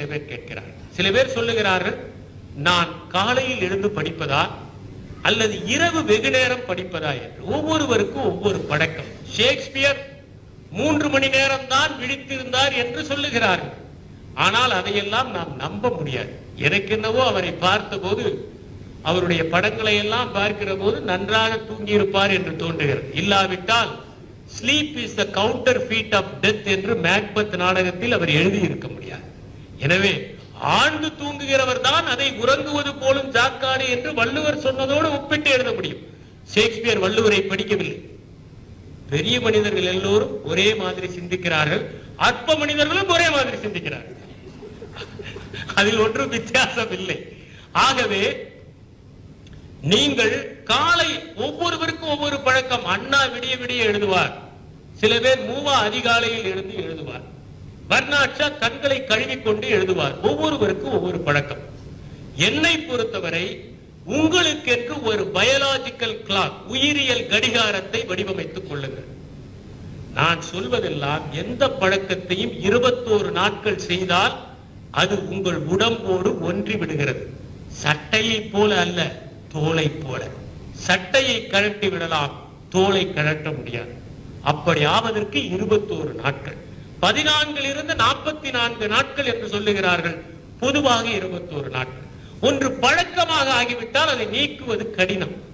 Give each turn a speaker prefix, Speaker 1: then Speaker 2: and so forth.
Speaker 1: சில பேர் கேட்கிறார்கள். சில பேர் சொல்லுகிறார்கள் நான் காலையில் எழுந்து படிப்பதா அல்லது இரவு வெகு நேரம் படிப்பதா என்று? ஒவ்வொருவருக்கும் ஒவ்வொரு பழக்கம். ஷேக்ஸ்பியர் மூன்று மணி நேரம் தான் விழித்திருந்தார் என்று சொல்லுகிறார்கள். ஆனால் அதையெல்லாம் நாம் நம்ப முடியாது. எனக்கு என்னவோ அவரை பார்த்தபோது அவருடைய படங்களை எல்லாம் பார்க்கிற போது நன்றாக தூங்கியிருப்பார் என்று தோன்றுகிறது. இல்லாவிட்டால் sleep is the counterfeit of death என்று மேக்பத் நாடகத்தில் அவர் எழுதியிருக்க முடியாது. எனவே ஆழ்ந்து தூங்குகிறவர் தான் அதை உறங்குவது போலும் ஜாக்காடு என்று வள்ளுவர் சொன்னதோடு ஒப்பிட்டு எழுத முடியும். ஷேக்ஸ்பியர் வள்ளுவரை படிக்கவில்லை. பெரிய மனிதர்கள் எல்லோரும் ஒரே மாதிரி சிந்திக்கிறார்கள். அற்ப மனிதர்களும் ஒரே மாதிரி சிந்திக்கிறார்கள். அதில் ஒன்றும் வித்தியாசம் இல்லை. ஆகவே நீங்கள் காலை ஒவ்வொருவருக்கும் ஒவ்வொரு பழக்கம் அண்ணா விடிய விடிய எழுதுவார். சில பேர் மூவா அதிகாலையில் எழுந்து எழுதுவார். வர்ணாட்சா கண்களை கழுவிக்கொண்டு எழுதுவார். ஒவ்வொருவருக்கும் ஒவ்வொரு பழக்கம். என்னை பொறுத்தவரை உங்களுக்கென்று ஒரு பயாலாஜிக்கல் கிளாக் உயிரியல் கடிகாரத்தை வடிவமைத்துக் கொள்ளுங்கள். நான் சொல்வதெல்லாம் எந்த பழக்கத்தையும் இருபத்தோரு நாட்கள் செய்தால் அது உங்கள் உடம்போடு ஒன்றி விடுகிறது. சட்டையை போல அல்ல தோலை போல. சட்டையை கழட்டி விடலாம் தோலை கழட்ட முடியாது. அப்படி ஆவதற்கு இருபத்தோரு நாட்கள். பதினான்கில் இருந்து நாற்பத்தி நான்கு நாட்கள் என்று சொல்லுகிறார்கள். பொதுவாக இருபத்தோரு நாட்கள். ஒன்று பழக்கமாக ஆகிவிட்டால் அதை நீக்குவது கடினம்.